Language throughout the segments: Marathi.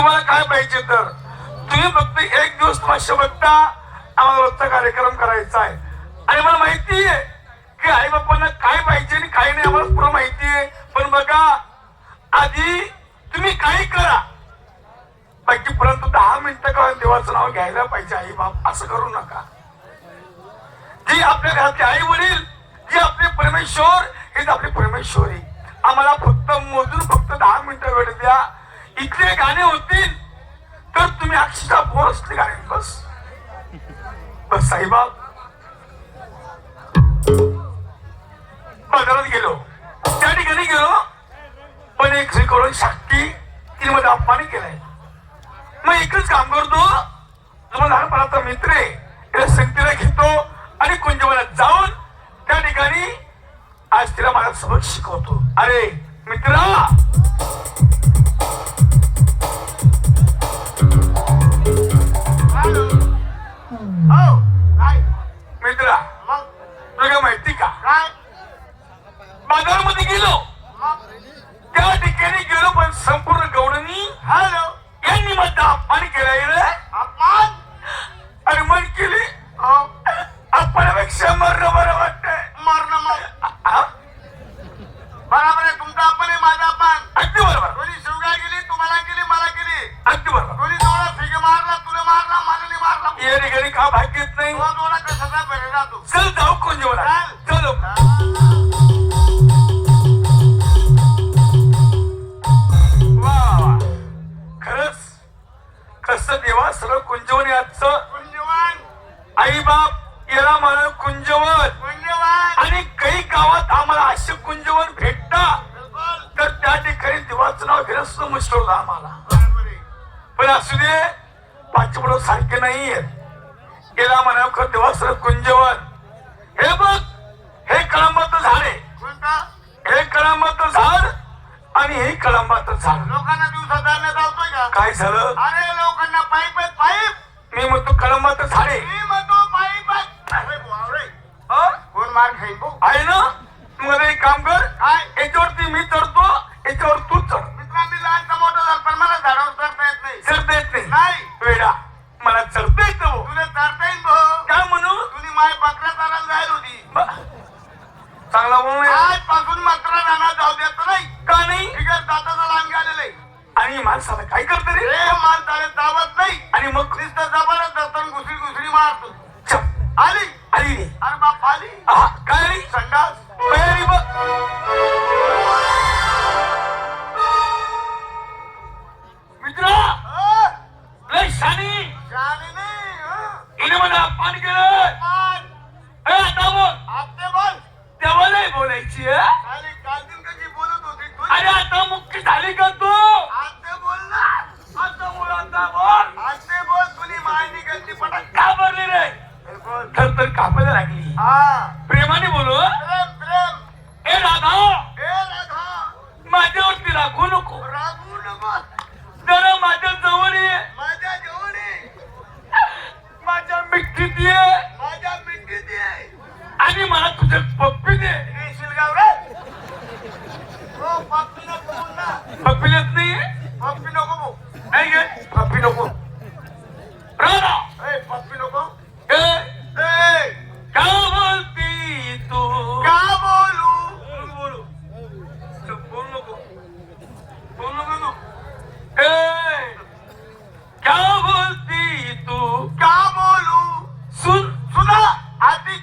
तुम्हाला काय पाहिजे तर? तुम्ही फक्त एक दिवस तुम्हाला बघता आम्हाला रोजचा कार्यक्रम करायचा आहे. आणि मला माहिती आहे की आई बापांना काय पाहिजे आणि काय नाही आम्हाला पूर्ण माहिती आहे. पण बघा आधी तुम्ही काही करा. बाकी परंतु दहा मिनिटं का देवाचं नाव घ्यायला पाहिजे आई बाप असं करू नका. जी आपल्या घरातले आई वडील जी आपले परमेश्वर हेच आपले परमेश्वरी. आम्हाला फक्त मोजून फक्त दहा मिनिटं वेळ द्या. इथले गाणे होतील तर तुम्ही अक्षरशः बोर गाणे बस. बस साईबाब. बाजारात गेलो. त्या ठिकाणी गेलो पण एक श्रीकरण शक्ती तिने मध्ये अपमान केलाय. मग एकच काम करतो तुम्हाला लहानपणाचा मित्र आहे तिला संगतीला घेतो आणि कुंजवनात जाऊन त्या ठिकाणी आज तिला मला सबक शिकवतो. अरे मित्रा! पण असू दे पाचपुडं सारखे नाहीये. याला म्हणा खरं देवा सर्व कुंजवन हे बघ हे कळंबाचं झाड आहे. हे कळंबाचं झाड आणि हे कळंबाचं झाड. लोकांना दिवसात जाण्यात आवतोय का? काय झालं? अरे लोकांना पाईप आहेत पाईप! मी म्हणतो कळंबाचं झाड आहे. मी म्हणतो पाईप. हं? कोण मार भाऊ आहे ना? मला एक काम कर. याच्यावरती मी चढतो याच्यावर तू चढ. येत नाही चढता येत नाही नाही वेडा मला चढता येतो तुला चढता येईल भाऊ काय म्हणू माय चालायला जायला होती चांगला म्हणून आजपासून मात्र राहणार जाऊ देत नाही का नाही ठीक आहे दादाचा लांब आहे आणि माणसाला काय करते रे चालत दावत नाही आणि मग नुसतं जबरदस्त धरतो घुसरी घुसरी मारतो आली? आली अरे बाप आली काय संडास तयारी बघ मित्रा लय शानी. हिने मला अपमान केलं. ए, आता बोल. तेव्हा नाही बोलायची हं? अरे आता मुक्की झाली का तू? का बरली रे. तर तर कापायला लागली हा प्रेमाने बोलू हं? प्रेम प्रेम ए राधा हे राधा माझ्यावरती राखू नको रागू नको जरा माझ्या जवळ ये माझ्या जेवणी माझ्या मिठीत ये माझ्या मिठीत ये आणि मला तुझे पप्पी दे देशील गाव रे हो पप्पी नको बोल ना. पप्पी देत नाही पप्पी नको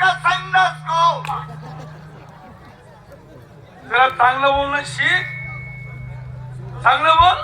का संडास को जरा चांगलं बोलणं शिक. चांगलं बोल.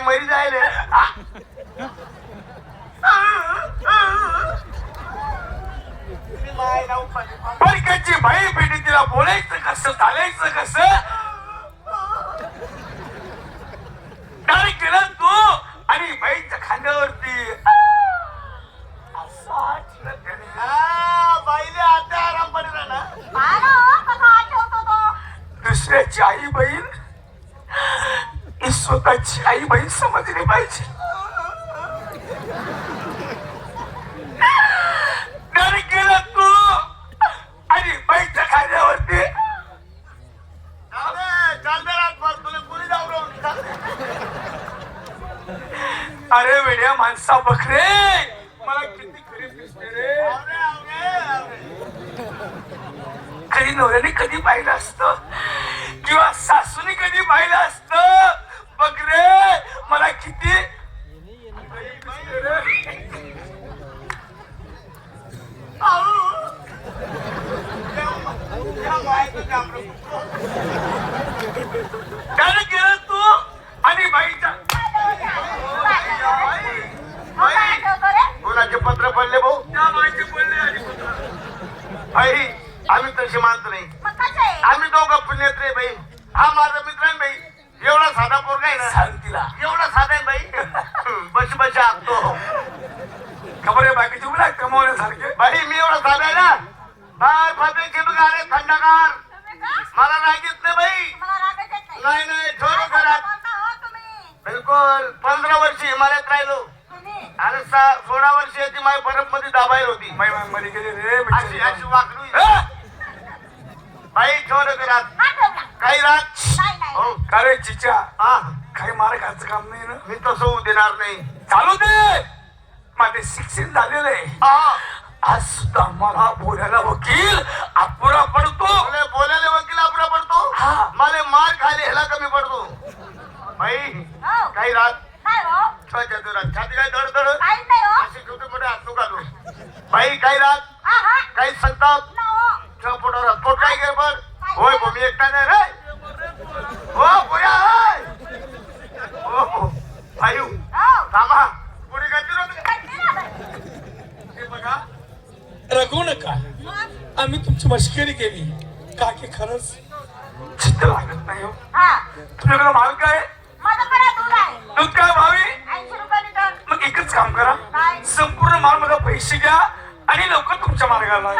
माय मरी जायले? बँकेची बाई बेटी तिला बोलायचं कसं चालायचं कसं? डायरेक्ट केलं तू? आणि बाईच्या खांद्यावरती. बाईले आता आराम पडला ना. काय ना हो दुसऱ्याची आई बहीण स्वतःची आई बहीण समजली पाहिजे. केलं तू अरे, अरे वेड्या माणसा बखरे मला किती खरी दिसते रे. कधी नवऱ्याने कधी पाहिलं असतं? किंवा सासूने कधी पाहिलं असतं? बघ रे मला किती त्याने केलं तू आणि कोणाचे पत्र पडले भाऊ त्या बाईचे पडले आणि पुत्र. आई आम्ही तशी मानत नाही आम्ही कसं आहे आम्ही दोघं बाई हा माझा मित्र एवढा साधा पोरगा आहे ना? सांग तिला. एवढा साधा आहे बाई. बशी बशी आखतो खबर आहे बाकीचे उलट कमवण्यासारखे. बाई मी एवढा साधा आहे ना? फार फाटे चिपक आले थंडगार. मला राग येत नाही बाई. नाही. नाही ठेव घरात. बोलता हो तुम्ही? बिलकुल. पंधरा वर्ष हिमालयात राहिलो. सा- सोळा वर्ष याची माय बरफमध्ये दाबाईल होती मध्ये गेले रे अशी अशी वाकडी? बाई ठेव घरात. काही रात का रे चिच्या हा. काही मार खायचं काम नाही ना? मी तसं होऊ देणार नाही. चालू दे! माझे शिक्षण झालेलं. आहे हा. आज सुद्धा मला बोलायला वकील अपुरा पडतो. मला बोलायला वकील आपला पडतो? हा. मला मार खायला ह्याला कमी पडतो. बाई हो. काही रात नाही हो? छाती दुरात छाती काय धड धड? काहीच नाही हो. असे छोटे मोठे हात घालू बाई काही रात हा हा. काही संताप? ना हो. ठेव पोटावर हात. पोट काय घे पण. होय भो मी एकटा नाही रे. रगू नका. आम्ही तुमची मस्करी केली. का की खरंच? चित्त लागत नाही हो. हा. तुझ्याकडे माल काय दूध काय भावी? मग एकच काम करा? संपूर्ण माल मला पैसे घ्या आणि लवकर तुमच्या मार्गाला